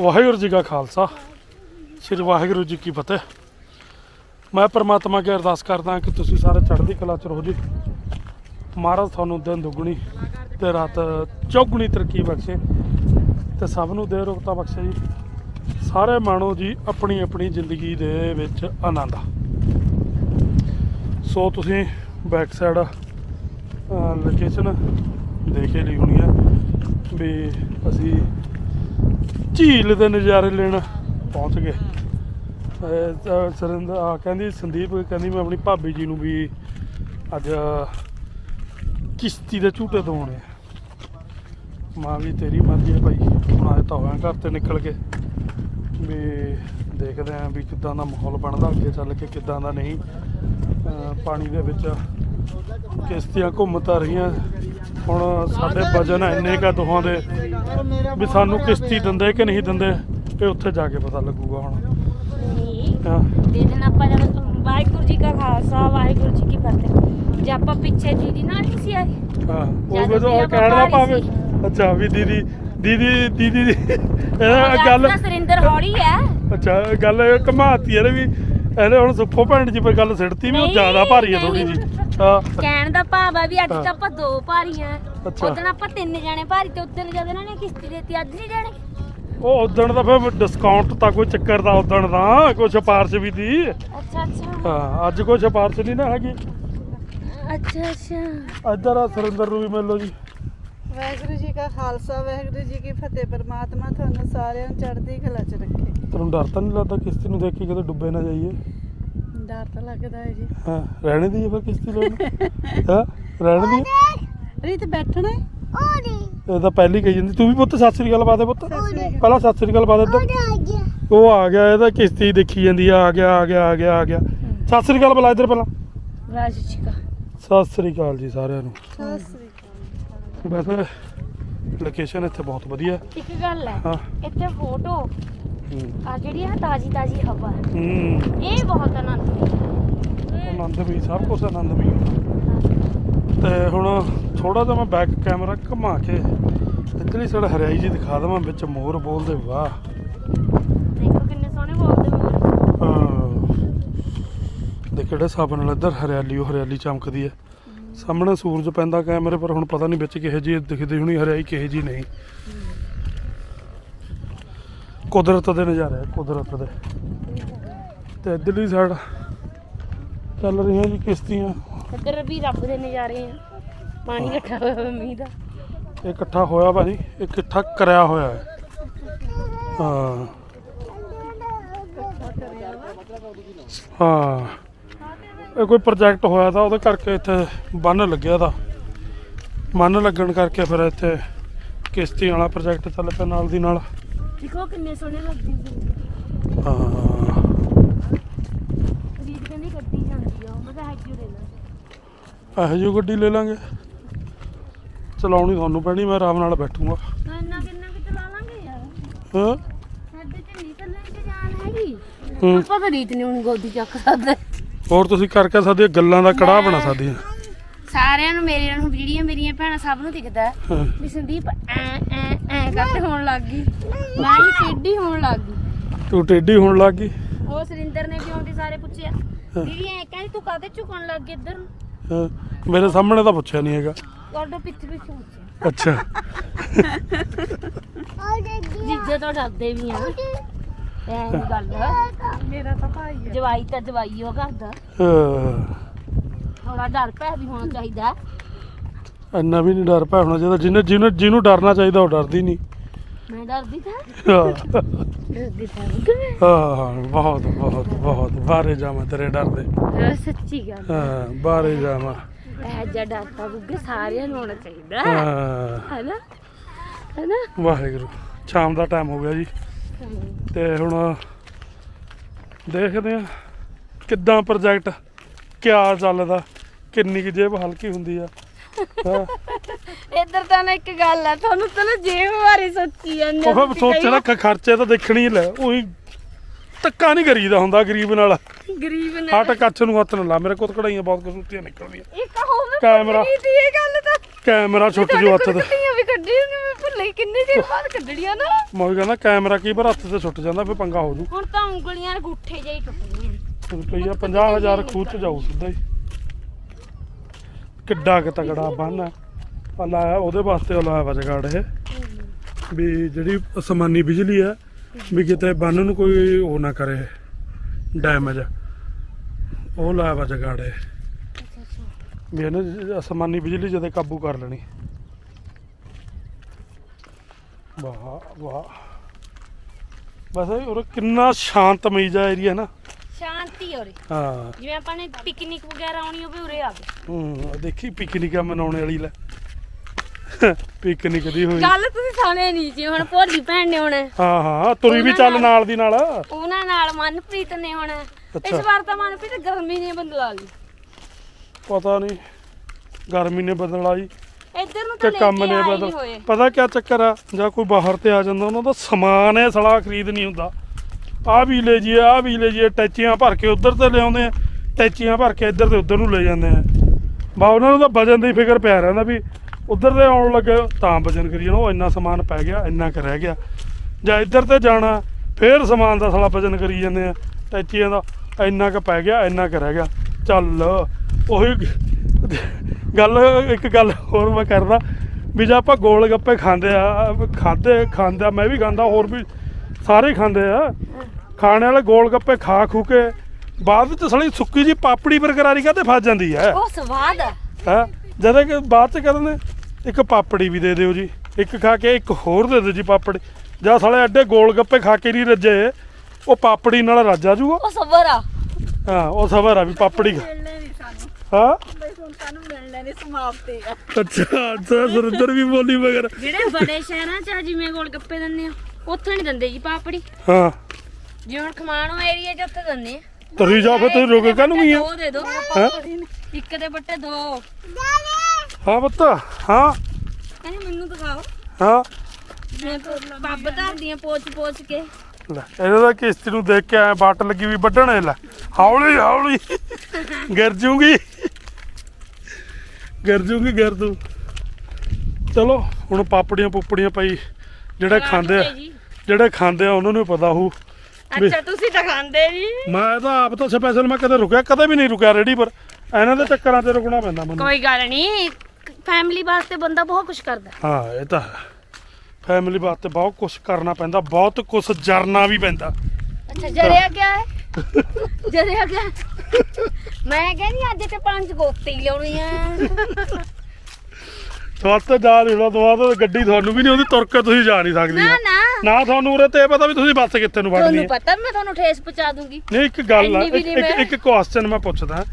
ਵਾਹਿਗੁਰੂ ਜੀ ਕਾ ਖਾਲਸਾ। ਸ੍ਰੀ ਵਾਹਿਗੁਰੂ ਜੀ ਕੀ ਫਤਿਹ। ਮੈਂ ਪਰਮਾਤਮਾ ਅੱਗੇ ਅਰਦਾਸ ਕਰਦਾ ਕਿ ਤੁਸੀਂ ਸਾਰੇ ਚੜ੍ਹਦੀ ਕਲਾ ਚ ਰਹੋ ਜੀ। ਮਹਾਰਾਜ ਤੁਹਾਨੂੰ ਦਿਨ ਦੁੱਗਣੀ ਤੇ ਰਾਤ ਚੌਗੁਣੀ ਤਰੱਕੀ ਬਖਸ਼ੇ ਤੇ ਸਭ ਨੂੰ ਦੇ ਰੁਕਤਾ ਬਖਸ਼ੇ ਜੀ। ਸਾਰੇ ਮਾਣੋ ਜੀ ਆਪਣੀ ਆਪਣੀ ਜ਼ਿੰਦਗੀ ਦੇ ਵਿੱਚ ਆਨੰਦ ਸੋ ਤੁਸੀਂ ਬੈਕ ਸਾਈਡ ਲੋਕੇਸ਼ਨ ਦੇਖ ਹੀ ਲਈ ਹੋਣੀ ਹੈ ਵੀ ਅਸੀਂ ਝੀਲ ਦੇ ਨਜ਼ਾਰੇ ਲੈਣ ਪਹੁੰਚ ਗਏ। ਇਹ ਆ, ਕਹਿੰਦੀ ਸੰਦੀਪ, ਕਹਿੰਦੀ ਮੈਂ ਆਪਣੀ ਭਾਬੀ ਜੀ ਨੂੰ ਵੀ ਅੱਜ ਕਿਸ਼ਤੀ ਦੇ ਝੂਟੇ ਦਵਾਉਣੇ ਆ। ਮਾਂ ਵੀ ਤੇਰੀ ਮਰਜ਼ੀ ਹੈ ਭਾਈ, ਹੁਣ ਅੱਜ ਤਾਂ ਹੋਇਆ ਘਰ ਤੇ ਨਿਕਲ ਕੇ। ਵੀ ਦੇਖਦੇ ਆਂ ਵੀ ਕਿੱਦਾਂ ਦਾ ਮਾਹੌਲ ਬਣਦਾ, ਅੱਗੇ ਚੱਲ ਕੇ ਕਿੱਦਾਂ ਦਾ ਨਹੀਂ। ਪਾਣੀ ਦੇ ਵਿੱਚ ਕਿਸ਼ਤੀਆਂ ਘੁੰਮ ਤਾਂ ਰਹੀਆਂ। ਹੁਣ ਸਾਡੇ ਵਜਨ ਇੰਨੇ ਕਾ ਦੋਹਾਂ ਦੇ ਵੀ ਸਾਨੂੰ ਕਿਸ਼ਤੀ ਦਿੰਦੇ ਕਿ ਨਹੀਂ ਦਿੰਦੇ ਇਹ ਉੱਥੇ ਜਾ ਕੇ ਪਤਾ ਲੱਗੂਗਾ ਹੁਣ। ਨਹੀਂ ਹਾਂ। ਦੇ ਦਿਨ ਆਪਾਂ ਜਦ ਵਾਹਿਗੁਰੂ ਜੀ ਕਾ ਖਾਲਸਾ ਵਾਹਿਗੁਰੂ ਜੀ ਕੀ ਫਤਿਹ। ਜੇ ਆਪਾਂ ਪਿੱਛੇ ਦੀਦੀ ਨਾਲ ਨਹੀਂ ਸੀ ਆਏ? ਹਾਂ ਉਹ ਜਦ ਆਪਾਂ ਕਹਿਣ ਦਾ ਭਾਵੇਂ। ਅੱਛਾ ਵੀ ਦੀਦੀ ਦੀਦੀ ਦੀਦੀ ਇਹ ਗੱਲ ਸੁਰਿੰਦਰ ਹੌਲੀ ਹੈ ਅੱਛਾ ਗੱਲ ਘਮਾਤੀ ਇਹਨੇ ਵੀ। ਇਹਨੇ ਹੁਣ ਸੁੱਖੋ ਭੈਣ ਜੀ ਪਰ ਗੱਲ ਸਿੜਤੀ ਵੀ ਉਹ ਜ਼ਿਆਦਾ ਭਾਰੀ ਹੈ ਥੋੜੀ ਜੀ ਨਹੀਂ। ਹਾਂ ਕਹਿਣ ਦਾ ਭਾਵ ਹੈ ਵੀ ਅੱਜ। ਤਾਂ ਆਪਾਂ ਦੋ ਭਾਰੀਆਂ ਅੱਛਾ। ਉਦੋਂ ਆਪਾਂ ਤਿੰਨ ਜਾਣੇ ਭਾਰੀ ਤੇ ਉਦੋਂ ਜਦ ਇਹਨਾਂ ਨੇ ਕਿਸ਼ਤੀ ਦੇਤੀ ਅੱਜ ਨਹੀਂ ਜਾਣੇ। ਉਹ ਉਦਣ ਦਾ ਫਿਰ ਡਿਸਕਾਊਂਟ ਤਾਂ ਕੋਈ ਚੱਕਰ ਦਾ ਉਦਣ ਦਾ ਕੋਈ ਸਿਫਾਰਿਸ਼ ਵੀ ਦੀ। ਅੱਛਾ ਅੱਛਾ। ਹਾਂ ਅੱਜ ਕੋਈ ਸਿਫਾਰਿਸ਼ ਨਹੀਂ ਨਾ ਹੈਗੀ। ਅੱਛਾ ਅੱਛਾ। ਇੱਧਰ ਆ ਸੁਰਿੰਦਰ ਨੂੰ ਵੀ ਮਿਲ ਲਓ ਜੀ। ਵਾਹਿਗੁਰੂ ਜੀ ਕਾ ਖਾਲਸਾ ਵਾਹਿਗੁਰੂ ਜੀ ਕੀ ਫਤਿਹ। ਪਰਮਾਤਮਾ ਤੁਹਾਨੂੰ ਸਾਰਿਆਂ ਨੂੰ ਚੜ੍ਹਦੀ ਕਲਾ 'ਚ ਰੱਖੇ। ਤੈਨੂੰ ਡਰ ਤਾਂ ਨਹੀਂ ਲੱਗਦਾ ਕਿਸ਼ਤੀ ਨੂੰ ਦੇਖ ਕੇ ਕਿਤੇ ਡੁੱਬੇ ਨਾ ਜਾਈਏ? ਡਰ ਤਾਂ ਲੱਗਦਾ ਹੈ ਜੀ। ਹਾਂ ਰਹਿਣੇ ਦੀ ਫਿਰ ਕਿਸ਼ਤੀ ਲੈਣ ਹਾਂ ਰਹਿਣ ਦੀ ਰੀਤ ਬੈਠਣਾ ਹੈ? ਇਹ ਤਾਂ ਪਹਿਲੀ ਕਹੀ ਜਾਂਦੀ। ਤੂੰ ਵੀ ਪੁੱਤ ਸਤਿ ਸ੍ਰੀ ਅਕਾਲ ਬਾਦੇ ਪੁੱਤ। ਪਹਿਲਾਂ ਸਤਿ ਸ੍ਰੀ ਅਕਾਲ ਬਾਦੇ ਇੱਧਰ। ਉਹ ਆ ਗਿਆ ਇਹਦਾ ਕਿਸ਼ਤੀ ਦੇਖੀ ਜਾਂਦੀ ਆ ਆ ਗਿਆ ਆ ਗਿਆ ਆ ਗਿਆ ਆ ਗਿਆ। ਸਤਿ ਸ੍ਰੀ ਅਕਾਲ ਬੁਲਾ ਇੱਧਰ ਪਹਿਲਾਂ। ਰਾਜ ਜੀ ਕਾ ਸਤਿ ਸ੍ਰੀ ਅਕਾਲ ਜੀ ਸਾਰਿਆਂ ਨੂੰ। ਸਤਿ ਸ੍ਰੀ ਅਕਾਲ। ਵੈਸੇ ਲੋਕੇਸ਼ਨ ਇੱਥੇ ਬਹੁਤ ਵਧੀਆ। ਇੱਕ ਗੱਲ ਹੈ ਹਾਂ। ਇੱਥੇ ਫੋਟੋ ਆ ਜਿਹੜੀ ਆ ਤਾਜੀ ਤਾਜੀ ਹਵਾ। ਹੈ, ਇਹ ਬਹੁਤ ਆਨੰਦ ਹੈ ਆਨੰਦ ਵੀ ਸਭ ਕੁਝ ਆਨੰਦ ਵੀ। ਤੇ ਹੁਣ ਥੋੜਾ ਜਿਹਾ ਮੈਂ ਬੈਕ ਕੈਮਰਾ ਘੁਮਾ ਕੇ ਇੱਧਰਲੀ ਸਾਈਡ ਹਰਿਆਈ ਜੀ ਦਿਖਾ ਦਵਾਂ ਵਿੱਚ ਮੋਰ ਬੋਲਦੇ ਵਾਹ। ਦੇਖੋ ਕਿੰਨੇ ਸੋਹਣੇ ਬੋਲਦੇ ਮੋਰ। ਹਾਂ। ਦੇਖ ਕਿਹੜੇ ਹਿਸਾਬ ਨਾਲ ਇੱਧਰ ਹਰਿਆਲੀ ਉਹ ਹਰਿਆਲੀ ਚਮਕਦੀ ਹੈ। ਸਾਹਮਣੇ ਸੂਰਜ ਪੈਂਦਾ ਕੈਮਰੇ ਪਰ ਹੁਣ ਪਤਾ ਨਹੀਂ ਵਿੱਚ ਕਿਹੋ ਜੀ ਦਿਖਦੀ ਹੋਣੀ ਹਰਿਆਈ ਕਿਹੋ ਜੀ ਨਹੀਂ। ਕੁਦਰਤ ਦੇ ਨਜ਼ਾਰੇ ਆ, ਕੁਦਰਤ ਦੇ। ਤੇ ਇੱਧਰਲੀ ਸਾਈਡ ਚੱਲ ਰਹੀਆਂ ਜੀ ਕਿਸ਼ਤੀਆਂ। ਇੱਧਰ ਵੀ ਰੱਬ ਦੇ ਨਜ਼ਾਰੇ ਆ। ਪਾਣੀ ਇਕੱਠਾ ਹੋਇਆ ਹੋਇਆ ਮੀਂਹ ਦਾ। ਇਹ ਇਕੱਠਾ ਹੋਇਆ ਨਹੀਂ ਇਹ ਇਕੱਠਾ ਕਰਿਆ ਹੋਇਆ ਹੈ। ਹਾਂ। ਹਾਂ। ਇਹ ਕੋਈ ਪ੍ਰੋਜੈਕਟ ਹੋਇਆ ਤਾਂ ਉਹਦੇ ਕਰਕੇ ਇੱਥੇ ਬੰਨ ਲੱਗਿਆ ਦਾ ਬੰਨ ਲੱਗਣ ਕਰਕੇ ਫਿਰ ਇੱਥੇ ਕਿਸ਼ਤੀ ਵਾਲਾ ਪ੍ਰੋਜੈਕਟ ਚੱਲ ਪਿਆ ਨਾਲ ਦੀ ਨਾਲ। ਦੇਖੋ ਕਿੰਨੇ ਸੋਹਣੇ ਲੱਗਦੇ ਸੀ ਹਾਂ। ਰੀਤ ਕਹਿੰਦੀ ਗੱਡੀ ਜਾਂਦੀ ਆ ਮੈਂ ਕਿਹਾ ਹੈਜੂ ਲੈ ਲਾ ਇਹੋ ਜਿਹੀ ਗੱਡੀ ਲੈ ਲਾਂਗੇ। ਚਲਾਉਣੀ ਤੁਹਾਨੂੰ ਪੈਣੀ ਮੈਂ ਆਰਾਮ ਨਾਲ ਬੈਠੂੰਗਾ। ਇੰਨਾ ਕਿੰਨਾ ਕਿ ਚਲਾ ਲਾਂਗੇ ਯਾਰ। ਹਾਂ। ਸਾਡੇ ਚ ਨਹੀਂ ਚੱਲਣ ਦੀ ਜਾਨ ਹੈਗੀ। ਹੂੰ। ਆਪਾਂ ਤਾਂ ਰੀਤ ਨਹੀਂ ਹੁਣ ਗੋਦੀ ਚੱਕ ਸਕਦੇ। ਹੋਰ ਤੁਸੀਂ ਕਰਕੇ ਸਾਡੀਆਂ ਗੱਲਾਂ ਦਾ ਕੜਾਹ ਬਣਾ ਸਕਦੀਆਂ। ਸਾਰਿਆਂ ਨੂੰ ਮੇਰੀਆਂ ਨੂੰ ਜਿਹੜੀਆਂ ਮੇਰੀਆਂ ਭੈਣਾਂ ਸਭ ਨੂੰ ਦਿਖਦਾ ਹੈ। ਹਾਂ। ਵੀ ਸੰਦੀਪ ਐ ਐ ਐ ਕਰਦੇ ਹੋਣ ਲੱਗ ਗਈ। ਮੈਂ ਹੀ ਟੇਢੀ ਹੋਣ ਲੱਗ ਗਈ। ਤੂੰ ਟੇਢੀ ਹੋਣ ਲੱਗ ਗਈ? ਉਹ ਸੁਰਿੰਦਰ ਨੇ ਵੀ ਆਉਂਦੇ ਸਾਰੇ ਪੁੱਛਿਆ। ਦੀਦੀ ਐ ਕਹਿੰਦੀ ਤੂੰ ਕਾਹਦੇ ਝੁਕਣ ਲੱਗ ਗਈ ਇੱਧਰ ਨੂੰ? ਹਾਂ, ਮੇਰੇ ਸਾਹਮਣੇ ਤਾਂ ਪੁੱਛਿਆ ਨਹੀਂ ਹੈਗਾ। ਤੁਹਾਡੇ ਪਿੱਛੇ ਪਿੱਛੇ ਪੁੱਛਿਆ। ਅੱਛਾ। ਜਿੱਦੇ ਤੋਂ ਡਰਦੇ ਵੀ ਆ। ਐ ਨੀ ਗੱਲ। ਮੇਰਾ ਤਾਂ ਭਾਈ ਹੈ ਜਵਾਈ ਤਾਂ ਜਵਾਈ ਉਹ ਕਰਦਾ। ਹਾਂ, ਥੋੜਾ ਡਰ ਪੈ ਵੀ ਹੋਣਾ ਚਾਹੀਦਾ। ਇੰਨਾ ਵੀ ਨਹੀਂ ਡਰ ਪਿਆ ਹੋਣਾ ਚਾਹੀਦਾ। ਜਿਹਨੇ ਜਿਹਨੂੰ ਜਿਹਨੂੰ ਡਰਨਾ ਚਾਹੀਦਾ ਉਹ ਡਰਦੀ ਨਹੀਂ ਮੈਂ ਡਰਦੀ ਤਾਂ। ਹਾਂ। ਡਰਦੀ ਤਾਂ ਕਿਵੇਂ ਹਾਂ ਹਾਂ, ਬਹੁਤ ਬਹੁਤ ਬਹੁਤ। ਬਾਹਰੇ ਜਾਵਾਂ ਤੇਰੇ ਡਰਦੇ ਇਹ ਸੱਚੀ ਗੱਲ। ਹਾਂ ਬਾਹਰੇ ਜਾਵਾਂ। ਇਹ ਜਿਹਾ ਡਰ ਤਾਂ ਬੁੱਗੇ ਸਾਰਿਆਂ ਨੂੰ ਹੋਣਾ ਚਾਹੀਦਾ। ਹਾਂ। ਹੈਨਾ? ਹੈਨਾ? ਵਾਹਿਗੁਰੂ। ਸ਼ਾਮ ਦਾ ਟਾਈਮ ਹੋ ਗਿਆ ਜੀ। ਤੇ ਹੁਣ ਦੇਖਦੇ ਆ ਕਿੱਦਾਂ ਪ੍ਰੋਜੈਕਟ ਕਿਆ ਚੱਲਦਾ। ਕਿੰਨੀ ਕੁ ਜੇਬ ਹਲਕੀ ਹੁੰਦੀ ਆ। ਹਾਂ। ਇੱਧਰ ਤਾਂ ਨਾ ਇੱਕ ਗੱਲ ਆ ਤੁਹਾਨੂੰ ਤਾਂ ਨਾ ਜੇਬ ਬਾਰੇ ਸੋਚੀ ਜਾਂਦੇ ਉਹ ਸੋਚਣਾ ਖ- ਖਰਚੇ ਤਾਂ ਦੇਖਣੀ ਹੀ ਲੈ ਉਹੀ ਧੱਕਾ ਨਹੀਂ ਕਰੀਦਾ ਹੁੰਦਾ ਗਰੀਬ ਨਾਲ। ਗਰੀਬ ਨੇ ਹੱਟ ਕੱਚ ਨੂੰ ਹੱਥ ਨਾ ਲਾ ਮੇਰੇ ਕੋਲ ਕੜਾਈਆਂ ਬਹੁਤ ਕਸੂਤੀਆਂ ਨਿਕਲਦੀਆਂ ਇੱਕ ਮੈਂ ਕੈਮਰਾ। ਸੀ ਇਹ ਗੱਲ ਤਾਂ। ਕੈਮਰਾ ਛੁੱਟ ਜੂ ਹੱਥ ਤੇ। ਕੁੱਤੀਆਂ ਵੀ ਕੱਢੀ ਨੇ ਮੈਂ ਭੁੱਲ ਕਿੰਨੇ ਚਿਰ ਬਾਅਦ ਕੱਢੜੀਆਂ ਨਾ। ਮੈਂ ਉਹੀ ਕਹਿੰਦਾ ਕੈਮਰਾ ਕੀ ਪਰ ਹੱਥ ਤੇ ਛੁੱਟ ਜਾਂਦਾ ਫਿਰ ਪੰਗਾ ਹੋ ਜੂ। ਹੁਣ ਤਾਂ ਉਂਗਲੀਆਂ ਗੁੱਠੇ ਜਿਹੀ ਟੁੱਟਣੀਆਂ। ਰੁਪਈਆ 50000 ਖੂਹ ਚ ਜਾਊ ਸਿੱਧਾ ਹੀ। ਕਿੱਡਾ ਕਿ ਤਗੜਾ ਬੰਨ ਆ ਲਾਇਆ, ਉਹਦੇ ਵਾਸਤੇ ਉਹ ਲਾਇਆ ਵਾ ਜਗਾੜ ਇਹ। ਵੀ ਜਿਹੜੀ ਅਸਮਾਨੀ ਬਿਜਲੀ ਆ ਵੀ ਕਿਤੇ ਬੰਨ ਨੂੰ ਕੋਈ ਉਹ ਨਾ ਕਰੇ ਡੈਮੇਜ ਉਹ ਲਾਇਆ ਵਾ ਜਗਾੜ ਇਹ। ਵੀ ਇਹਨੇ ਅਸਮਾਨੀ ਬਿਜਲੀ ਜਦੇ ਕਾਬੂ ਕਰ ਲੈਣੀ। ਵਾਹ ਵਾਹ। ਵੈਸੇ ਉਹ ਕਿੰਨਾ ਸ਼ਾਂਤਮਈ ਜਿਹਾ ਏਰੀਆ ਨਾ। ਸ਼ਾਂਤੀ ਹੋਰੇ ਹਾਂ। ਜਿਵੇਂ ਆਪਾਂ ਨੇ ਪਿਕਨਿਕ ਵਗੈਰਾ ਆਉਣੀ ਹੋਵੇ ਉਰੇ ਆਵੇ ਹੂੰ ਆਹ ਦੇਖੀ ਪਿਕਨਿਕ ਆ ਮਨਾਉਣ ਵਾਲੀ ਲੈ। ਪਿਕਨਿਕ ਦੀ ਹੋਈ। ਗੱਲ ਤੁਸੀਂ ਸੁਣੇ ਨਹੀਂ ਜੀ ਹੁਣ ਭੋਲੀ ਭੈਣ ਨੇ ਹੁਣ। ਹਾਂ ਹਾਂ ਤੁਰੀ ਵੀ ਚੱਲ ਨਾਲ ਦੀ ਨਾਲ। ਉਹਨਾਂ ਨਾਲ ਮਨਪ੍ਰੀਤ ਨੇ ਹੁਣ। ਅੱਛਾ। ਇਸ ਵਾਰ ਤਾਂ ਮਨਪ੍ਰੀਤ ਗਰਮੀ ਨੇ ਬਦਲਾ ਲਈ। ਪਤਾ ਨਹੀਂ ਗਰਮੀ ਨੇ ਬਦਲ ਆਈ। ਇੱਧਰ ਨੂੰ ਤੇ ਕੰਮ ਨੇ ਬਦਲ ਪਤਾ ਕੀ ਚੱਕਰ ਆ? ਜਾਂ ਕੋਈ ਬਾਹਰ ਤੇ ਆ ਜਾਂਦਾ ਉਹਨਾਂ ਦਾ ਸਮਾਨ ਹੈ ਸਲਾ ਖਰੀਦ ਨਹੀਂ ਹੁੰਦਾ। ਆ ਵੀ ਲੈ ਜੀਏ ਆ ਵੀ ਲੈ ਜੀ ਟੈਚੀਆਂ ਭਰ ਕੇ ਉਧਰ ਤੇ ਲਿਆਉਂਦੇ ਆ। ਟੈਚੀਆਂ ਭਰ ਕੇ ਇੱਧਰ ਤੇ ਉੱਧਰ ਨੂੰ ਲੈ ਜਾਂਦੇ ਆ। ਬਾ, ਉਹਨਾਂ ਨੂੰ ਤਾਂ ਵਜਨ ਦੀ ਫਿਕਰ ਪਿਆ ਰਹਿੰਦਾ ਵੀ ਉਧਰ ਤੇ ਆਉਣ ਲੱਗੇ ਤਾਂ ਵਜਨ ਕਰੀ ਜਾਣਾ, ਉਹ ਇੰਨਾ ਸਮਾਨ ਪੈ ਗਿਆ, ਇੰਨਾ ਕੁ ਰਹਿ ਗਿਆ। ਜਾਂ ਇੱਧਰ ਤੇ ਜਾਣਾ, ਫੇਰ ਸਮਾਨ ਦਾ ਸਾਲਾ ਵਜਨ ਕਰੀ ਜਾਂਦੇ ਆ। ਟੈਚੀਆਂ ਦਾ ਇੰਨਾ ਕੁ ਪੈ ਗਿਆ, ਇੰਨਾ ਕੁ ਰਹਿ ਗਿਆ। ਚੱਲ, ਉਹੀ ਗੱਲ, ਇੱਕ ਗੱਲ ਹੋਰ ਮੈਂ ਕਰਦਾ, ਵੀ ਜੇ ਆਪਾਂ ਗੋਲ ਗੱਪੇ ਖਾਂਦੇ ਆ, ਖਾਦੇ, ਖਾਂਦਾ, ਮੈਂ ਵੀ ਖਾਂਦਾ, ਹੋਰ ਵੀ ਸਾਰੇ ਖਾਂਦੇ ਆ। ਖਾਣੇ ਵਾਲੇ ਗੋਲ ਗੱਪੇ ਖਾ ਖੂ ਕੇ ਬਾਅਦ ਚ ਸਲੀ ਸੁੱਕੀ ਜੀ ਪਾਪੜੀ ਬਰਕਰਾਰੀ ਕਾਤੇ ਫਸ ਜਾਂਦੀ ਹੈ ਉਹ ਸਵਾਦ ਹੈ? ਜਦੋਂ ਕਿ ਬਾਅਦ ਚ ਕਹਿੰਦੇ ਨੇ ਇੱਕ ਪਾਪੜੀ ਵੀ ਦੇ ਦਿਓ ਜੀ। ਇੱਕ ਖਾ ਕੇ ਇੱਕ ਹੋਰ ਦੇ ਦਿਓ ਜੀ ਪਾਪੜੀ। ਜਾਂ ਸਾਲੇ ਐਡੇ ਗੋਲ ਗੱਪੇ ਖਾ ਕੇ ਨਹੀਂ ਰੱਜੇ ਉਹ ਪਾਪੜੀ ਨਾਲ ਰੱਜ ਆ ਜੂਗਾ। ਉਹ ਸਬਰ ਆ। ਹਾਂ ਉਹ ਸਬਰ ਆ ਵੀ ਪਾਪੜੀ ਹਾਂ? ਸਾਨੂੰ ਮਿਲਣੇ ਨਹੀਂ ਸਮਾਪਤੀ ਆ ਅੱਛਾ ਅੱਛਾ ਸੁਰਿੰਦਰ ਵੀ ਬੋਲੀ ਮਗਰ। ਜਿਹੜੇ ਬੜੇ ਸ਼ਹਿਰਾਂ 'ਚ ਆ ਜਿਵੇਂ ਗੋਲ ਗੱਪੇ ਦਿੰਦੇ ਆ। ਉੱਥੇ ਨਹੀਂ ਦਿੰਦੇ ਜੀ ਪਾਪੜੀ। ਹਾਂ। ਜਿਵੇਂ ਹੁਣ ਖਮਾਣੋ ਏਰੀਆ 'ਚ ਉੱਥੇ ਦਿੰਦੇ ਆ। ਤਰੀ ਜਾ ਫਿਰ ਤੁਸੀਂ ਰੁਕੇ ਕਾਹਨੂੰ ਗਈ ਦੋ ਦੇ ਦੋ ਹੈ? ਇੱਕ ਦੇ ਬੱਟੇ ਦੋ। ਹਾਂ ਬੱਤਾ ਹਾਂ। ਕਹਿੰਦੇ ਮੈਨੂੰ ਦਿਖਾਓ। ਹਾਂ। ਮੈਂ ਤਾਂ ਪੱਬ ਧਰਦੀਆਂ ਪੋਚ ਪੋਚ ਕੇ। ਲੈ ਇਹਨਾਂ ਦਾ ਕਿਸ਼ਤੀ ਨੂੰ ਦੇਖ ਕੇ ਐ ਬੱਟ ਲੱਗੀ ਵੀ ਵੱਢਣੇ ਲੈ। ਹੌਲੀ ਹੌਲੀ। ਗਿਰ ਜੂਗੀ। ਗਿਰ ਜੂਗੀ ਗਿਰ ਤੂੰ ਚਲੋ ਹੁਣ ਪਾਪੜੀਆਂ ਪੁੱਪੜੀਆਂ ਪਈ। ਜਿਹੜੇ ਖਾਂਦੇ ਆ। ਜਿਹੜੇ ਖਾਂਦੇ ਆ ਉਹਨਾਂ ਨੂੰ ਪਤਾ ਹੋਊ ਅੱਛਾ ਤੁਸੀਂ ਤਾਂ ਖਾਂਦੇ ਜੀ। ਮੈਂ ਤਾਂ ਆਪ ਤਾਂ ਸਪੈਸ਼ਲ ਮੈਂ ਕਦੇ ਰੁਕਿਆ ਕਦੇ ਵੀ ਨਹੀਂ ਰੁਕਿਆ ਰੇੜੀ ਪਰ। ਇਹਨਾਂ ਦੇ ਚੱਕਰਾਂ 'ਚ ਰੁਕਣਾ ਪੈਂਦਾ ਮੈਨੂੰ। ਕੋਈ ਗੱਲ ਨਹੀਂ ਫੈਮਿਲੀ ਵਾਸਤੇ ਬੰਦਾ ਬਹੁਤ ਕੁਝ ਕਰਦਾ। ਹਾਂ ਇਹ ਤਾਂ ਫੈਮਿਲੀ ਵਾਸਤੇ ਬਹੁਤ ਕੁਝ ਕਰਨਾ ਪੈਂਦਾ ਬਹੁਤ ਕੁਝ ਜਰਨਾ ਵੀ ਪੈਂਦਾ। ਅੱਛਾ ਜਰਿਆ ਕਿਆ ਹੈ? ਜਰਿਆ ਕਿਆ ਮੈਂ ਕਹਿੰਦੀ ਅੱਜ ਤੇ ਪੰਜ ਹੀ ਲਿਆਉਣੀ ਆ। ਸਵਾਤ ਜਾ ਨਹੀਂ ਹੋਣਾ ਦੁਆ ਗੱਡੀ ਤੁਹਾਨੂੰ ਵੀ ਨਹੀਂ ਆਉਂਦੀ ਤੁਰ ਕੇ ਤੁਸੀਂ ਜਾ ਨਹੀਂ ਨਾ ਸਕਦੀਆਂ। ਨਾ ਨਾ। ਤੁਹਾਨੂੰ ਉਰੇ ਤੇ ਪਤਾ ਵੀ ਤੁਸੀਂ ਬੱਸ ਕਿੱਥੇ ਨੂੰ ਵੜਨੀ ਤੁਹਾਨੂੰ ਪਤਾ ਮੈਂ ਤੁਹਾਨੂੰ ਠੇਸ ਪਹੁੰਚਾ ਦੂੰਗੀ। ਨਹੀਂ ਇੱਕ ਗੱਲ ਆ ਇੱਕ ਇੱਕ- ਕੁਐਸਚਨ ਮੈਂ ਪੁੱਛਦਾ।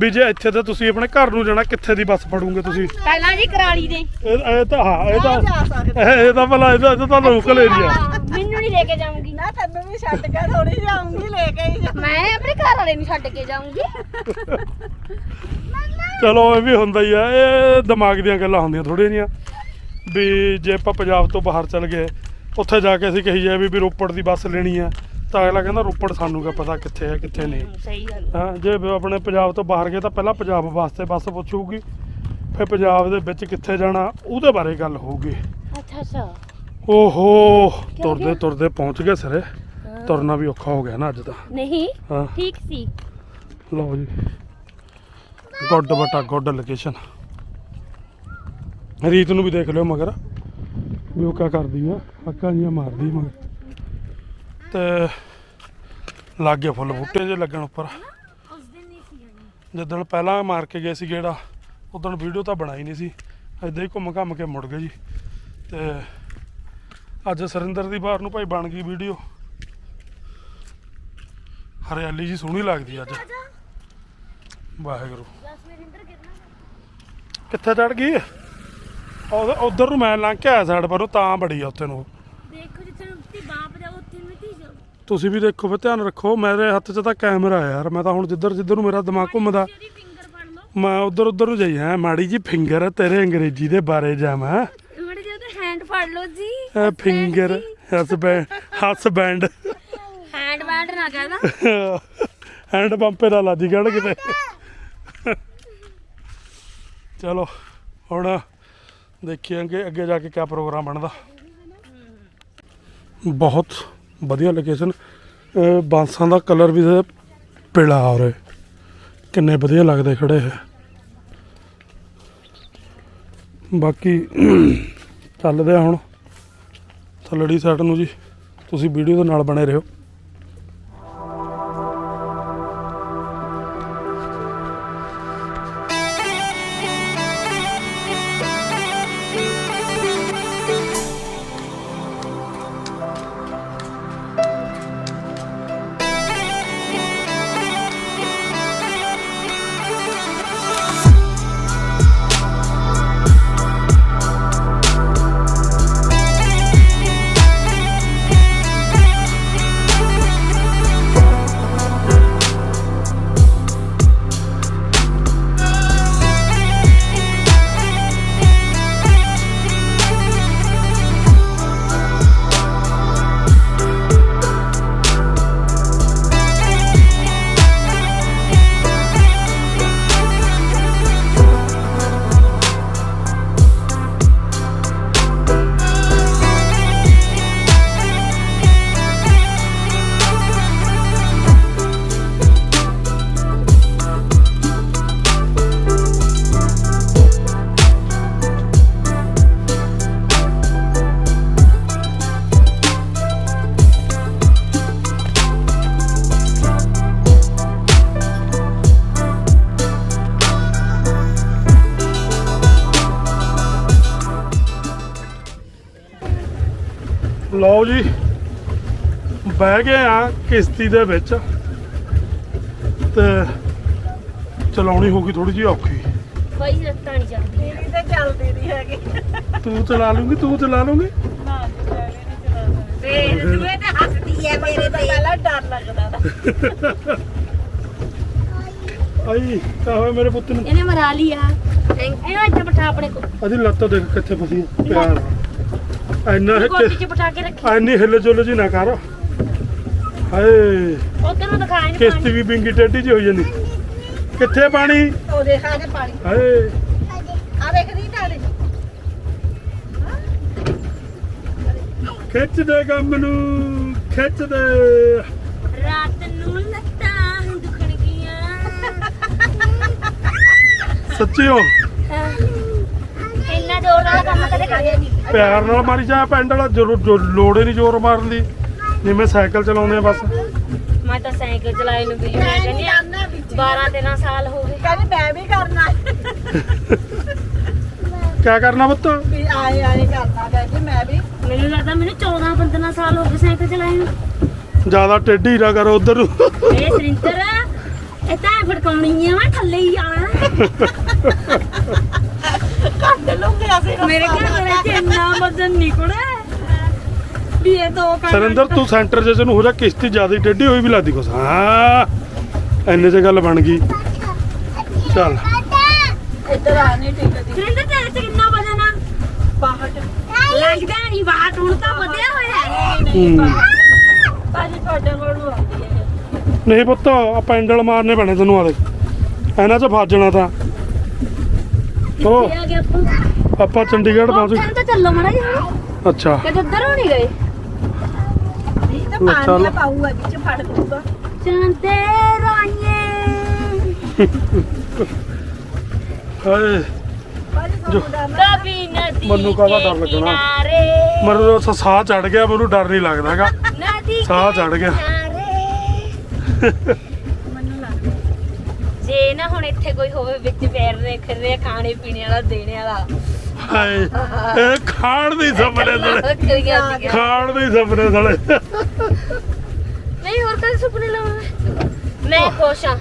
ਵੀ ਜੇ ਇੱਥੇ ਤੇ ਤੁਸੀਂ ਆਪਣੇ ਘਰ ਨੂੰ ਜਾਣਾ ਕਿੱਥੇ ਦੀ ਬੱਸ ਫੜੋਗੇ ਤੁਸੀਂ? ਪਹਿਲਾਂ ਜੀ ਕਰਾਲੀ ਦੇ। ਇਹ ਇਹ ਤਾਂ ਹਾਂ ਇਹ ਤਾਂ ਜਾ ਸਕਦੇ ਇਹ ਇਹ ਤਾਂ ਭਲਾ ਇਹ ਤਾਂ ਇਹ ਤਾਂ ਲੋਕਲ ਏਰੀਆ ਮੈਨੂੰ ਨਹੀਂ ਲੈ ਕੇ ਜਾਊਂਗੀ। ਨਾ ਤੈਨੂੰ ਵੀ ਛੱਡ ਕੇ ਥੋੜੀ ਜਾਊਂਗੀ ਲੈ ਕੇ ਹੀ ਜਾ ਮੈਂ ਆਪਣੇ ਘਰ ਵਾਲੇ ਨੂੰ ਛੱਡ ਕੇ ਜਾਊਂਗੀ। ਚਲੋ ਇਹ ਵੀ ਹੁੰਦਾ ਹੀ ਆ। ਇਹ ਦਿਮਾਗ ਦੀਆਂ ਗੱਲਾਂ ਹੁੰਦੀਆਂ ਥੋੜ੍ਹੀਆਂ ਜੀਆਂ ਵੀ ਜੇ ਆਪਾਂ ਪੰਜਾਬ ਤੋਂ ਬਾਹਰ ਚੱਲ ਗਏ ਉੱਥੇ ਜਾ ਕੇ ਅਸੀਂ ਕਹੀ ਜਾਏ ਵੀ ਵੀ ਰੋਪੜ ਦੀ ਬੱਸ ਲੈਣੀ ਆ। ਤਾਂ ਅਗਲਾ ਕਹਿੰਦਾ ਰੋਪੜ ਸਾਨੂੰ ਕਿਆ ਪਤਾ ਕਿੱਥੇ ਹੈ ਕਿੱਥੇ ਨਹੀਂ। ਸਹੀ ਗੱਲ ਹਾਂ। ਜੇ ਆਪਣੇ ਪੰਜਾਬ ਤੋਂ ਬਾਹਰ ਗਏ ਤਾਂ ਪਹਿਲਾਂ ਪੰਜਾਬ ਵਾਸਤੇ ਬੱਸ ਪੁੱਛੂਗੀ ਫਿਰ ਪੰਜਾਬ ਦੇ ਵਿੱਚ ਕਿੱਥੇ ਜਾਣਾ ਉਹਦੇ ਬਾਰੇ ਗੱਲ ਹੋਊਗੀ। ਅੱਛਾ ਅੱਛਾ। ਓਹੋ ਤੁਰਦੇ? ਤੁਰਦੇ ਪਹੁੰਚ ਗਏ ਸਰੇ। ਹਾਂ। ਤੁਰਨਾ ਵੀ ਔਖਾ ਹੋ ਗਿਆ ਨਾ ਅੱਜ ਤਾਂ। ਨਹੀਂ ਹਾਂ। ਠੀਕ ਸੀ। ਲਓ ਜੀ। ਗੁੱਡ ਬਟਾ ਗੁੱਡ ਲੋਕੇਸ਼ਨ ਰੀਤ ਨੂੰ ਵੀ ਦੇਖ ਲਿਓ ਮਗਰ ਵੀ ਉਹ ਕਿਆ ਕਰਦੀ ਆ ਅੱਖਾਂ ਜੀਆਂ ਮਾਰਦੀ ਮਗਰ। ਤੇ ਲਾਗੇ ਫੁੱਲ ਬੂਟੇ ਜੇ ਲੱਗਣ ਉੱਪਰ। ਉਸ ਦਿਨ ਨਹੀਂ ਸੀ ਆਣੀ ਜਿੱਦਣ ਪਹਿਲਾਂ ਮਾਰ ਕੇ ਗਏ ਸੀ ਗੇੜਾ ਉਦੋਂ ਵੀਡੀਓ ਤਾਂ ਬਣਾਈ ਨਹੀਂ ਸੀ। ਏਦਾਂ ਹੀ ਘੁੰਮ ਘੰਮ ਕੇ ਮੁੜ ਗਏ ਜੀ। ਤੇ ਅੱਜ ਸਰਿੰਦਰ ਦੀ ਬਾਹਰ ਨੂੰ ਭਾਈ ਬਣ ਗਈ ਵੀਡੀਓ। ਹਰਿਆਲੀ ਜੀ ਸੋਹਣੀ ਲੱਗਦੀ ਅੱਜ। ਵਾਹਿਗੁਰੂ। ਕਿੱਥੇ ਚੜ ਗਈ? ਉਧਰ ਨੂੰ ਮੈਂ ਲੰਘ ਕੇ ਆਇਆ ਸਾਈਡ ਪਰੋਂ ਤਾਂ ਬੜੀ ਆ ਉੱਥੇ ਨੂੰ ਦੇਖੋ ਜਿੱਥੇ ਮਿੱਟੀ ਬਾਪ ਜਾ ਉੱਥੇ ਮਿੱਟੀ ਜਾ ਤੁਸੀਂ ਵੀ ਦੇਖੋ ਫਿਰ ਧਿਆਨ ਰੱਖੋ ਮੇਰੇ ਹੱਥ 'ਚ ਤਾਂ ਕੈਮਰਾ ਆ ਯਾਰ ਮੈਂ ਤਾਂ ਹੁਣ ਜਿੱਧਰ ਜਿੱਧਰ ਨੂੰ ਮੇਰਾ ਦਿਮਾਗ ਘੁੰਮਦਾ। ਮੈਂ ਉਧਰ ਉਧਰ ਨੂੰ ਜਾਈ ਹਾਂ ਮਾੜੀ ਜੀ ਫਿੰਗਰ ਤੇਰੇ ਅੰਗਰੇਜ਼ੀ ਦੇ ਬਾਰੇ ਜਾਵਾਂ ਮੜੇ ਜੇ ਉਹਦਾ ਹੈਂਡ ਫੜ ਲਓ ਜੀ finger husband husband hand band ਨਾ ਕਹਿਦਾ ਹੈਂਡ ਪੰਪੇ ਦਾ ਲੱਜ ਗੜ ਕਿਤੇ ਚਲੋ ਹੁਣ ਦੇਖੀਏ ਅੱਗੇ ਜਾ ਕੇ ਕਿਆ ਪ੍ਰੋਗਰਾਮ ਬਣਦਾ। ਬਹੁਤ ਵਧੀਆ ਲੋਕੇਸ਼ਨ ਬਾਂਸਾਂ ਦਾ ਕਲਰ ਵੀ ਪੀਲਾ ਆ ਰਿਹਾ ਕਿੰਨੇ ਵਧੀਆ ਲੱਗਦੇ ਖੜੇ ਹੈ ਬਾਕੀ ਚੱਲਦੇ ਆ ਹੁਣ। ਥੱਲੜੀ ਸਾਈਡ ਨੂੰ ਜੀ। ਤੁਸੀਂ ਵੀਡੀਓ ਦੇ ਨਾਲ ਬਣੇ ਰਹੋ। ਲਓ ਜੀ ਬਹਿ ਗਏ ਆ ਕਿਸ਼ਤੀ ਦੇ ਵਿੱਚ ਤੇ ਚਲਾਉਣੀ ਹੋਗੀ ਥੋੜੀ ਜਿਹੀ ਔਖੀ। ਕੋਈ ਰਸਤਾ ਨਹੀਂ ਚੱਲਦੀ। ਮੇਰੀ ਤਾਂ ਚੱਲਦੀ ਨਹੀਂ ਹੈਗੀ। ਤੂੰ ਚਲਾ ਲੂੰਗੀ ਤੂੰ ਚਲਾ ਲੂੰਗੀ ਨਾ ਜੀ, ਮੈਂ ਵੀ ਨਹੀਂ ਚਲਾਉਂਦਾ ਫੇਰ ਤੂੰ ਤਾਂ ਹੱਸਦੀ ਐ ਮੇਰੇ ਤਾਂ ਤੇ ਪਹਿਲਾਂ ਡਰ ਲੱਗਦਾ ਤਾ। ਆਈ ਕਾ ਹੋਇਆ ਮੇਰੇ ਪੁੱਤ ਨੂੰ। ਇਹਨੇ ਮਰਾ ਲਿਆ। ਇਹਨੂੰ ਇੱਥੇ ਬਿਠਾ ਆਪਣੇ ਕੋਲ। ਅਜੀ ਲੱਤ ਦੇਖ ਕਿੱਥੇ ਫਸੀ। ਪਿਆਰ ਐਨਾ ਕੋਟੀ 'ਚ ਬਿਠਾ ਕੇ ਰੱਖੀ। ਐਨੀ ਹਿੱਲ ਜੁਲ ਜੀ ਨਾ ਕਰ। ਹਾਏ। ਉਧਰ ਨੂੰ ਦਿਖਾ ਇਹਨੂੰ ਕਿਸ਼ਤੀ ਵੀ ਬਿੰਗੀ ਟੇਢੀ ਜੀ ਹੋਈ ਜਾਂਦੀ। ਕਿੱਥੇ ਪਾਣੀ? ਉਹ ਦੇਖ ਆ ਜੇ ਪਾਣੀ। ਹਾਏ। ਆ ਦੇਖ ਰੀ ਤਾਂ ਖਿੱਚ ਦੇ ਗਮ ਨੂੰ ਖਿੱਚ ਦੇ। ਰਾਤ ਨੂੰ ਲੱਤਾਂ ਦੁਖਣ ਗਈਆਂ ਸੱਚੀ ਜ਼ੋਰ ਨਾਲ ਕੰਮ ਕਦੇ ਕਰਿਆ ਨਹੀਂ। ਪਿਆਰ ਨਾਲ ਮਾਰੀ ਜਾ ਪੈਂਡ ਵਾਲਾ ਜ਼ਰੂਰ ਜੋ- ਲੋੜ ਹੀ ਨਹੀਂ ਜ਼ੋਰ ਮਾਰਨ ਦੀ। ਜਿਵੇਂ ਸਾਈਕਲ ਚਲਾਉਂਦੇ ਆ ਬਸ। ਮੈਂ ਤਾਂ ਸਾਈਕਲ ਚਲਾਈ ਨੂੰ ਵੀ ਮੈਂ ਕਹਿੰਦੀ ਆ 12 13 ਸਾਲ ਹੋ ਗਏ। ਕਹਿੰਦੀ ਮੈਂ ਵੀ ਕਰਨਾ। ਕਿਆ ਕਰਨਾ ਪੁੱਤ? ਵੀ ਆਏ ਆਏ ਕਰਨਾ ਕਹਿੰਦੀ ਮੈਂ ਵੀ। ਮੈਨੂੰ ਲੱਗਦਾ ਮੈਨੂੰ 14 15 ਸਾਲ ਹੋ ਗਏ ਸਾਈਕਲ ਚਲਾਈ ਨੂੰ। ਜ਼ਿਆਦਾ ਟੇਢੀ ਨਾ ਕਰੋ ਉਧਰ ਨੂੰ। ਇਹ ਸਰਿੰਦਰ ਇਹ ਤਾਂ ਫੜਕਾਉਣੀ ਆ ਮੈਂ ਥੱਲੇ ਹੀ ਆਣਾ ਕੱਢ ਲੂੰਗੇ ਅਸੀਂ ਮੇਰੇ ਘਰ ਵਾਲੇ ਚ ਇੰਨਾ ਵਜ਼ਨ ਨਹੀਂ ਕੁੜੇ। ਵੀ ਇਹ ਦੋ ਕੰਮ ਸਰਿੰਦਰ ਤੂੰ ਸੈਂਟਰ ਜੇ ਨੂੰ ਹੋ ਜਾ ਕਿਸ਼ਤੀ ਜ਼ਿਆਦਾ ਟੇਢੀ ਹੋਈ ਵੀ ਲੱਗਦੀ ਕੁਛ। ਹਾਂ ਐਨੇ ਚ ਗੱਲ ਬਣ ਗਈ। ਚੱਲ। ਇੱਧਰ ਆ ਨਹੀਂ ਟਿਕਦੀ। ਸਰਿੰਦਰ ਤੇਰੇ ਚ ਕਿੰਨਾ ਵਜ਼ਨ ਆ? ਬਾਹਰ ਲੱਗਦਾ ਨਹੀਂ ਬਾਤ ਹੁਣ ਤਾਂ ਵਧਿਆ ਹੋਇਆ ਹੈ। ਹੂੰ। ਭਾਜੀ ਤੁਹਾਡੇ ਕੋਲ ਆਉਂਦੀ ਹੈ। ਨਹੀਂ ਪੁੱਤ ਆ ਪੈਂਡਲ ਮਾਰਨੇ ਪੈਣੇ ਤੈਨੂੰ ਆਦੇ ਇਹਨਾਂ ਚ ਫਸ ਜਾਣਾ ਤਾਂ। ਆ ਗਿਆ ਆਪਾਂ ਆਪਾਂ ਚੰਡੀਗੜ੍ਹ ਪਹੁੰਚ ਨੂੰ ਤਾਂ ਚੱਲੋ ਮੜਾ ਜੀ ਹੁਣ ਅੱਛਾ। ਕਦੇ ਉੱਧਰ ਹੋਣੀ ਗਏ? ਇਹ ਤਾਂ ਚੱਲ। ਪਾਣੀ ਪਾਊਗਾ ਵਿੱਚ ਫੜ ਲੂਗਾ ਚੰਦੇ ਰਾਈਏ ਹਾਏ। ਮੈਨੂੰ ਕਾਹਦਾ ਡਰ ਲੱਗਣਾ? ਮੈਨੂੰ ਤਾਂ ਸਾਹ ਚੜ ਗਿਆ ਮੈਨੂੰ ਡਰ ਨਹੀਂ ਲੱਗਦਾ ਹੈਗਾ। ਨਦੀ ਸਾਹ ਕੇ ਚੜ੍ਹ ਗਿਆ। ਹੁਣ ਇੱਥੇ ਕੋਈ ਹੋਵੇ ਵਿੱਚ ਪੈਰ ਦੇ ਖਰੇ ਖਾਣੇ ਪੀਣੇ ਵਾਲਾ ਦੇਣੇ ਵਾਲਾ। ਹਾਏ ਇਹ ਖਾਣ ਦੀ ਸੁਪਨੇ ਸਲੇ। ਖਾਣ ਦੀ ਸੁਪਨੇ ਸਲੇ। ਨਹੀਂ ਹੋਰ ਕਦੇ ਸੁਪਨੇ ਲਾਵਾਂ ਮੈਂ ਖੁਸ਼ ਹਾਂ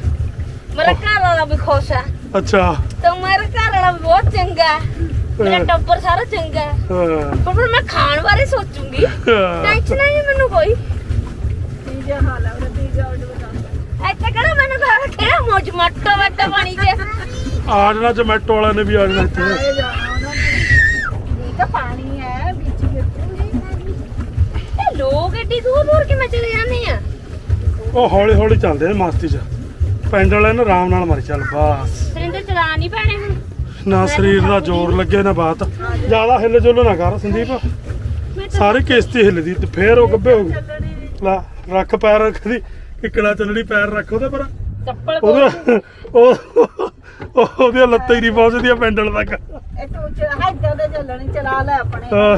ਮੇਰਾ ਘਰ ਵਾਲਾ ਵੀ ਖੁਸ਼ ਆ। ਅੱਛਾ। ਤੇ ਮੇਰਾ ਘਰ ਵਾਲਾ ਵੀ ਬਹੁਤ ਚੰਗਾ ਹੈ। ਮੇਰਾ। ਟੱਬਰ ਸਾਰਾ ਚੰਗਾ ਹੈ। ਪਰ ਫਿਰ ਮੈਂ ਖਾਣ ਬਾਰੇ ਸੋਚੂੰਗੀ। ਟੈਨਸ਼ਨ ਨਹੀਂ ਮੈਨੂੰ ਕੋਈ। ਤੀਜਾ ਹਾਲ ਹੈ ਇੱਥੇ ਕਿਹੜਾ ਮੈਨੂੰ ਘਰ ਕਿਹੜਾ ਮੋਜ ਮੱਟੋ ਵੱਟਾ ਪਾਣੀ 'ਚ ਆ ਜਾਣਾ ਜਮੈਟੋ ਵਾਲਿਆਂ ਨੇ ਵੀ ਆ ਜਾਣਾ ਇੱਥੇ ਇਹ ਤਾਂ ਪਾਣੀ ਹੈ ਵਿੱਚ ਇਹ ਲੋਕ ਏਡੀ ਦੂਰ ਦੂਰ ਕਿਵੇਂ ਚਲੇ ਜਾਂਦੇ ਆ? ਉਹ ਹੌਲੀ ਹੌਲੀ ਚੱਲਦੇ ਨੇ ਮਸਤੀ 'ਚ। ਪੈਂਡਲ ਵਾਲੇ ਨਾ ਆਰਾਮ ਨਾਲ ਮਾਰੀ ਚੱਲ ਬਸ। ਸਰਿੰਦਰ ਚਲਾ ਨਹੀਂ ਪੈਣੇ ਹੁਣ। ਨਾ ਸਰੀਰ ਦਾ ਜ਼ੋਰ ਲੱਗੇ ਨਾ ਬਾਤ। ਜ਼ਿਆਦਾ ਹਿੱਲ ਜੁਲ ਨਾ ਕਰ ਸੰਦੀਪ। ਮੈਂ ਤਾਂ ਸਾਰੀ ਕਿਸ਼ਤੀ ਹਿੱਲਦੀ ਤੇ ਫੇਰ ਉਹ ਗੱਭੇ ਹੋ ਗਈ। ਲੈ ਰੱਖ ਪੈਰ ਰੱਖਦੀ। ਕਿਕੜਾ ਚੱਲਣੀ ਪੈਰ ਰੱਖ ਉਹਦੇ ਪਰ। ਚੱਪਲ ਉਹਦੇ ਉਹ ਉਹ- ਉਹਦੀਆਂ ਲੱਤਾਂ ਹੀ ਨਹੀਂ ਪਹੁੰਚਦੀਆਂ ਪੈਂਡਲ ਤੱਕ। ਇਹ ਤੂੰ ਦੇ ਚੱਲਣੀ ਚਲਾ ਲੈ ਆਪਣੇ। ਹਾਂ।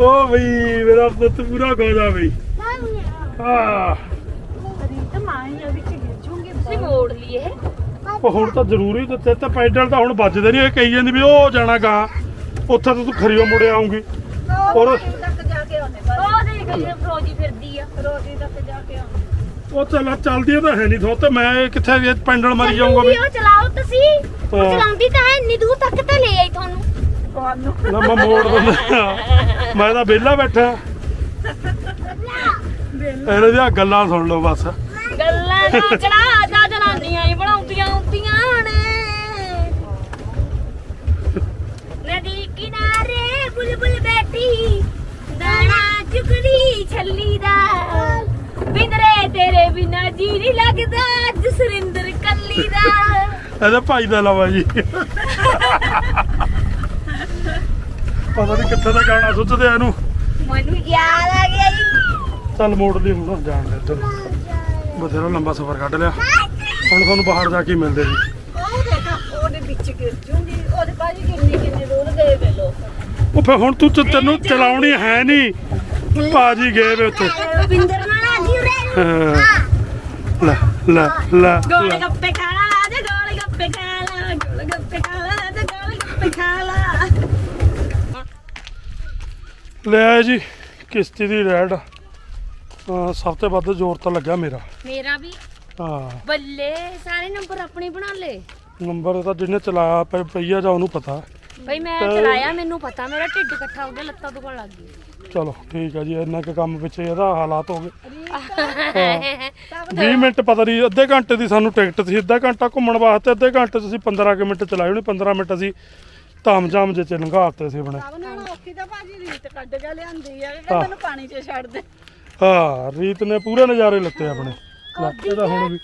ਉਹ ਬਈ ਮੇਰਾ ਪੁੱਤ ਪੂਰਾ ਗੋਦਾ ਬਈ। ਹਾਂ। ਰੀਤ ਮਾਈ ਆ ਵਿੱਚ ਗਿਰਜੂਗੀ ਤੁਸੀਂ ਮੋੜ ਲਈ ਇਹ ਉਹ ਹੁਣ ਤਾਂ ਜ਼ਰੂਰੀ ਦਿੱਤੇ ਤੇ ਪੈਡਲ ਤਾਂ ਹੁਣ ਵੱਜਦੇ ਨਹੀਂ ਇਹ ਕਹੀ ਜਾਂਦੀ ਵੀ ਉਹ ਜਾਣਾ ਗਾ ਉੱਥੇ ਤਾਂ ਤੂੰ ਖਰੀਓ ਮੁੜੇ ਆਉਂਗੀ ਔਰ- ਉਹ ਦੇਖ ਲਈ ਫਰੋਜੀ ਫਿਰਦੀ ਆ ਰੋਟੀ ਤੱਕ ਜਾ ਕੇ ਆਉਣੇ ਉਹ ਚੱਲ ਚੱਲਦੀ ਤਾਂ ਹੈ ਨਹੀਂ ਥੋ ਤੇ ਮੈਂ ਕਿੱਥੇ ਇਹ ਪੈਂਡਲ ਮਾਰੀ ਜਾਊਂਗਾ ਵੀ। ਉਹ ਚਲਾਓ ਤੁਸੀਂ। ਉਹ ਹਾਂ। ਚਲਾਉਂਦੀ ਤਾਂ ਹੈ ਇੰਨੀ ਦੂਰ ਤੱਕ ਤਾਂ ਲੈ ਆਈ ਤੁਹਾਨੂੰ। ਤੁਹਾਨੂੰ। ਨਾ ਮੈਂ ਮੋੜ ਦਿੰਦਾ। ਮੈਂ ਤਾਂ ਵਿਹਲਾ ਬੈਠਾ। ਇਹਦੇ ਦੀਆਂ ਗੱਲਾਂ ਸੁਣ ਲਓ ਬਸ। ਗੱਲਾਂ ਦਾ ਚੜਾ ਜਾ ਜਨਾਨੀਆਂ ਹੀ ਬਣਾਉਂਦੀਆਂ ਹੁੰਦੀਆਂ ਨੇ। ਨਦੀ ਕਿਨਾਰੇ ਬੁਲਬੁਲ ਬੈਠੀ। ਦਾਣਾ ਚੁਗਲੀ ਛੱਲੀ ਦਾ। ਬਿੰਦਰੇ ਤੇਰੇ ਬਿਨਾ ਜੀ ਨਹੀਂ ਲੱਗਦਾ ਜਸਰਿੰਦਰ ਕੱਲੀ ਦਾ। ਇਹਦੇ ਭਾਈ ਦਾ ਲਵਾ ਜੀ। ਪਤਾ ਨਹੀਂ ਕਿੱਥੇ ਦਾ ਗਾਣਾ ਸੁੱਚਦੇ ਆ ਇਹਨੂੰ। ਮੈਨੂੰ ਯਾਦ ਆ ਗਿਆ ਜੀ। ਚੱਲ ਮੋੜ ਲਈ ਹੁਣ ਜਾਣ ਦੇ ਇੱਧਰ। ਬਥੇਰਾ ਲੰਬਾ ਸਫ਼ਰ ਕੱਢ ਲਿਆ। ਹੁਣ ਤੁਹਾਨੂੰ ਬਾਹਰ ਜਾ ਕੇ ਹੀ ਮਿਲਦੇ ਜੀ ਉਹ ਦੇਖਾ ਉਹਦੇ ਵਿੱਚ ਗਿਰਜੂਗੀ ਉਹਦੇ ਭਾਜੀ ਕਿੰਨੀ ਕਿੰਨੀ ਦੂਰ ਗਏ ਵੇ ਲੋਕ ਉਹ ਫੇ ਹੁਣ ਤੂੰ ਤੈਨੂੰ ਚਲਾਉਣੀ ਹੈ ਨਹੀਂ। ਭਾਜੀ ਗਏ ਵੇ ਉੱਥੇ। ਉਰੇ। ਲੈ ਲੈ ਲੈ। ਗੋਲ ਲੈ। ਗੱਪੇ ਖਾ ਲਾ ਜੇ ਗੋਲ ਗੱਪੇ ਖਾ ਲਾ ਗੋਲ ਗੱਪੇ ਖਾ ਲਾ ਜੇ ਗੋਲ ਗੱਪੇ ਖਾ ਲਾ। ਲੈ ਆਏ ਜੀ ਕਿਸ਼ਤੀ ਦੀ ਰੈਡ ਅਹ ਸਭ ਤੋਂ ਵੱਧ ਜ਼ੋਰ ਤਾਂ ਲੱਗਾ ਮੇਰਾ। ਮੇਰਾ ਵੀ। ਹਾਂ। ਬੱਲੇ ਸਾਰੇ ਨੰਬਰ ਆਪਣੇ ਬਣਾ ਲੇ ਨੰਬਰ ਤਾਂ ਜਿਹਨੇ ਚਲਾਇਆ ਪਈਆ ਜਾਂ ਉਹਨੂੰ ਪਤਾ। ਬਈ ਮੈਂ ਤਾਂ- ਚਲਾਇਆ ਮੈਨੂੰ ਪਤਾ ਮੇਰਾ ਢਿੱਡ ਇਕੱਠਾ ਹੋ ਗਿਆ ਲੱਤਾਂ ਦੁਖਣ ਲੱਗ ਗਈ ਚਲੋ ਠੀਕ ਹੈ ਜੀ ਇੰਨਾ ਕੁ ਕੰਮ ਪਿੱਛੇ ਇਹਦਾ ਹਾਲਾਤ ਹੋ ਗਏ। 20 ਮਿੰਟ ਪਤਾ ਨਹੀਂ ਅੱਧੇ ਘੰਟੇ ਦੀ ਸਾਨੂੰ ਟਿਕਟ ਸੀ ਅੱਧਾ ਘੰਟਾ ਘੁੰਮਣ ਵਾਸਤੇ ਅੱਧੇ ਘੰਟੇ 'ਚ ਅਸੀਂ 15 ਕੁ ਮਿੰਟ ਚਲਾਏ ਹੋਣੇ 15 ਮਿੰਟ ਅਸੀਂ ਧਾਮ ਜਾਮ ਜੇ ਚ ਲੰਘਾਤੇ ਸੀ ਆਪਣੇ। ਸਭ ਨਾਲੋਂ ਔਖੀ ਤਾਂ ਭਾਜੀ ਰੀਤ ਕੱਢ ਕੇ ਲਿਆਂਦੀ ਆ ਕਿ ਹਾਂ। ਮੈਨੂੰ ਪਾਣੀ 'ਚ ਛੱਡ ਦੇ। ਹਾਂ ਰੀਤ ਨੇ ਪੂਰੇ ਨਜ਼ਾਰੇ ਲੱਤੇ ਆਪਣੇ। ਲੈ, ਇਹ ਤਾਂ ਹੁਣ ਵੀ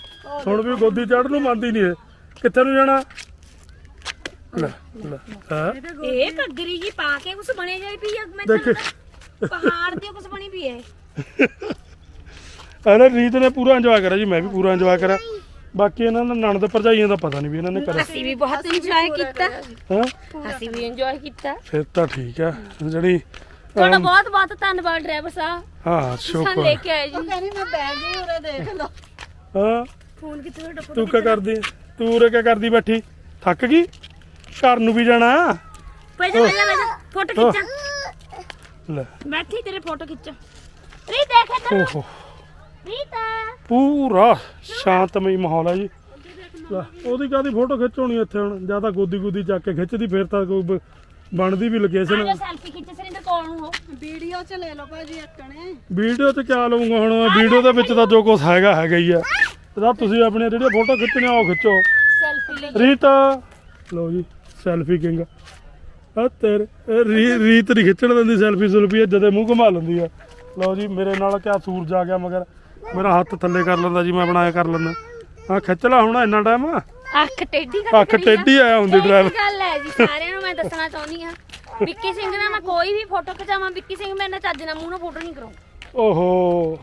ਹੁਣ ਵੀ ਗੋਦੀ ਚੜ੍ਹਨ ਨੂੰ ਮੰਨਦੀ ਨਹੀਂ ਇਹ। ਕਿੱਥੇ ਨੂੰ ਜਾਣਾ? ਲੈ ਲੈ ਹਾਂ। ਇਹ ਘੱਗਰੀ ਜੀ ਪਾ ਕੇ ਕੁਛ ਬਣੇ ਜਾਈ ਪਈ ਆ ਮੈਂ ਦੇਖ। ਤਾਂ ਪਹਾੜ ਦੀ ਕੁਛ ਬਣੀ ਪਈ ਹੈ ਇਹਨੇ ਰੀਤ ਨੇ ਪੂਰਾ ਇੰਜੋਏ ਕਰਿਆ ਜੀ ਮੈਂ ਵੀ ਪੂਰਾ ਇੰਜੋਏ ਕਰਿਆ। ਬਾਕੀ ਇਹਨਾਂ ਦਾ ਨਣਦ ਭਰਜਾਈਆਂ ਦਾ ਪਤਾ ਨਹੀਂ ਵੀ ਇਹਨਾਂ ਨੇ ਕਰਿਆ। ਅਸੀਂ ਵੀ ਬਹੁਤ ਇੰਜੋਏ ਕੀਤਾ। ਹਾਂ? ਅਸੀਂ ਵੀ ਇੰਜੋਏ ਕੀਤਾ। ਫਿਰ ਤਾਂ ਠੀਕ ਆ ਜਿਹੜੀ ਤੁਹਾਡਾ ਬਹੁਤ ਬਹੁਤ ਧੰਨਵਾਦ ਡਰਾਈਵਰ ਸਾਹਿਬ। ਹਾਂ ਸਾਨੂੰ ਲੈ ਸ਼ੁਕਰ ਕੇ ਆਏ ਉਹ ਜੀ ਕਹਿੰਦੀ ਮੈਂ ਬੈਗ ਹੀ ਉਰੇ ਦੇਖ ਲਓ। ਹਾਂ? ਫੋਨ ਕਿੱਥੇ ਤੁਹਾਡਾ ਤੂੰ ਕੀ ਕਰਦੀ? ਤੂੰ ਉਰੇ ਕੀ ਕਰਦੀ ਬੈਠੀ? ਥੱਕ ਗਈ? ਘਰ ਨੂੰ ਵੀ ਜਾਣਾ। ਪੈ ਜਾ ਪੈ ਜਾ ਪੈ ਜਾ ਫੋਟੋ। ਖਿੱਚਾਂ। ਲੈ। ਬੈਠੀ ਤੇਰੇ ਫੋਟੋ ਖਿੱਚਾਂ। ਰੀ ਦੇਖ ਇੱਧਰ ਓਹੋ। ਰੀਤਾ ਪੂਰਾ ਸ਼ਾਂਤਮਈ ਮਾਹੌਲ ਹੈ ਜੀ। ਲੈ, ਉਹਦੀ ਕਾਦੀ ਫੋਟੋ ਖਿੱਚਣੀ ਇੱਥੇ ਹੁਣ? ਜ਼ਿਆਦਾ ਗੋਦੀ ਗੋਦੀ ਚੱਕ ਕੇ ਖਿੱਚਦੀ ਫਿਰ ਤਾਂ ਕੋਈ ਬ- ਬਣਦੀ ਵੀ ਆ ਲੋਕੇਸ਼ਨ ਜਾ ਸੈਲਫੀ ਖਿੱਚ ਸਰਿੰਦਰ ਕੋਲ ਨੂੰ ਹੋ ਵੀਡੀਓ 'ਚ ਲੈ ਲਓ ਭਾਜੀ ਇੱਕਣੇ ਵੀਡੀਓ ਤੇ ਕਿਆ ਲਵਾਂਗਾ ਹੁਣ? ਵੀਡੀਓ ਦੇ ਵਿੱਚ ਤਾਂ ਜੋ ਕੁਝ ਹੈਗਾ ਹੈਗਾ ਹੀ ਆ। ਇਹਦਾ ਤੁਸੀਂ ਆਪਣੀਆਂ ਜਿਹੜੀਆਂ ਫੋਟੋ ਖਿੱਚਣੀਆਂ ਉਹ ਖਿੱਚੋ। ਸੈਲਫੀ ਲਈ। ਰੀਤ। ਲਓ ਜੀ। ਸੈਲਫੀ ਕਿੰਗ ਆ। ਤੇਰੇ ਰੀਤ ਨਹੀਂ ਖਿੱਚਣ ਦਿੰਦੀ ਸੈਲਫੀ ਸੁਲਫੀ ਜਦੇ ਮੂੰਹ ਘੁਮਾ ਲੈਂਦੀ ਆ। ਲਓ ਜੀ ਮੇਰੇ ਨਾਲ ਕਿਆ ਸੂਰਜ ਆ ਗਿਆ ਮਗਰ। ਮੇਰਾ ਹੱਥ ਥੱਲੇ ਕਰ ਲੈਂਦਾ ਜੀ ਮੈਂ ਬਣਾਇਆ ਕਰ ਲੈਂਦਾ। ਆ ਖਿੱਚ ਲੈ ਹੁਣ ਇੰਨਾ ਟਾਈਮ ਅੱਖ ਟੇਢੀ ਕਰ ਅੱਖ ਟੇਢੀ ਆਇਆ ਹੁੰਦੀ ਡਰਾਈਵਰ ਗੱਲ ਹੈ ਜੀ ਸਾਰਿਆਂ ਨੂੰ ਮੈਂ ਦੱਸਣਾ ਚਾਹੁੰਦੀ ਆ ਵਿੱਕੀ ਸਿੰਘ ਨਾਲ ਮੈਂ ਕੋਈ ਵੀ ਫੋਟੋ ਖਿਚਾਵਾਂ ਵਿੱਕੀ ਸਿੰਘ ਮੇਰੇ ਨਾਲ ਚੱਜ ਨਾਲ ਮੂੰਹ ਨਾਲ ਫੋਟੋ ਨਹੀਂ ਕਰਾਉ ਓਹੋ।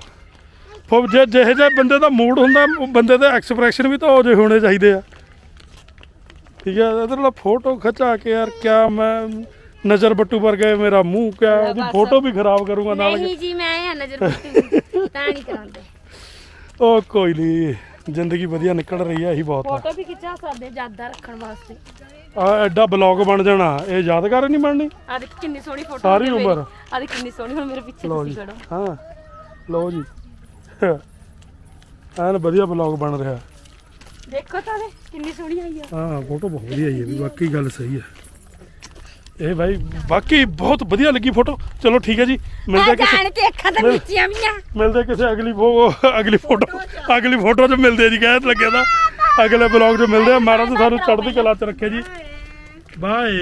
ਫੋ ਜੇ ਜਿਹੇ ਜਿਹੇ ਬੰਦੇ ਦਾ ਮੂਡ ਹੁੰਦਾ ਬੰਦੇ ਦੇ ਐਕਸਪ੍ਰੈਸ਼ਨ ਵੀ ਤਾਂ ਉਹ ਜਿਹੇ ਹੋਣੇ ਚਾਹੀਦੇ ਆ। ਠੀਕ ਹੈ ਨਾਲ ਫੋਟੋ ਖਿਚਾ ਕੇ ਯਾਰ ਕਿਆ ਮੈਂ ਨਜ਼ਰ ਬੱਟੂ ਪਰ ਗਏ ਮੇਰਾ ਮੂੰਹ ਕਿਆ ਉਹਦੀ ਫੋਟੋ ਵੀ ਖਰਾਬ ਕਰੂੰਗਾ ਨਾਲ ਨਹੀਂ ਜੀ ਮੈਂ ਆ ਨਜ਼ਰ ਬੱਤੀ ਤਾਂ ਨਹੀਂ ਕਰਾਉਂਦੇ। ਉਹ ਕੋਈ ਨਹੀਂ ਜ਼ਿੰਦਗੀ ਵਧੀਆ ਨਿਕਲ ਰਹੀ ਹੈ ਇਹੀ ਬਹੁਤ ਆ। ਫੋਟੋ ਵੀ ਖਿਚਾ ਸਕਦੇ ਯਾਦਾਂ ਰੱਖਣ ਵਾਸਤੇ। ਆ ਐਡਾ ਬਲੌਗ ਬਣ ਜਾਣਾ ਇਹ ਯਾਦਗਾਰ ਨਹੀਂ ਬਣਨੀ? ਆ ਦੇਖ ਕਿੰਨੀ ਸੋਹਣੀ ਫੋਟੋ ਸਾਰੀ ਉਮਰ। ਆ ਦੇਖ ਕਿੰਨੀ ਸੋਹਣੀ ਹੁਣ ਮੇਰੇ ਪਿੱਛੇ ਤੁਸੀਂ ਖੜੋ। ਹਾਂ ਲਓ ਜੀ। ਐਨ ਵਧੀਆ ਬਲੌਗ ਬਣ ਰਿਹਾ। ਦੇਖੋ ਤਾਂ ਇਹ ਕਿੰਨੀ ਸੋਹਣੀ ਆਈ ਆ। ਹਾਂ ਫੋਟੋ ਬਹੁਤ ਵਧੀਆ ਆਈ ਹੈ ਵੀ ਵਾਕਈ ਗੱਲ ਸਹੀ ਹੈ ਇਹ ਭਾਈ ਵਾਕਈ ਬਹੁਤ ਵਧੀਆ ਲੱਗੀ ਫੋਟੋ ਚਲੋ ਠੀਕ ਹੈ ਜੀ ਮਿਲਦੇ ਮੈਂ ਕਿਸੇ ਜਾਣ ਕੇ ਅੱਖਾਂ ਤਾਂ ਮਿਲ- ਵਿੱਚੀਆਂ ਵੀਆਂ ਮਿਲਦੇ ਕਿਸੇ ਅਗਲੀ ਫੋ- ਅਗਲੀ ਫੋਟੋ ਅਗਲੀ ਫੋਟੋ 'ਚ ਮਿਲਦੇ ਆ ਜੀ ਕਹਿ ਲੱਗੇ ਦਾ ਅਗਲੇ ਬਲੌਗ 'ਚ ਮਿਲਦੇ ਆ। ਮਹਾਰਾਜ ਸਾਨੂੰ ਚੜ੍ਹਦੀ ਕਲਾ 'ਚ ਰੱਖੇ ਜੀ। ਬਾਏ।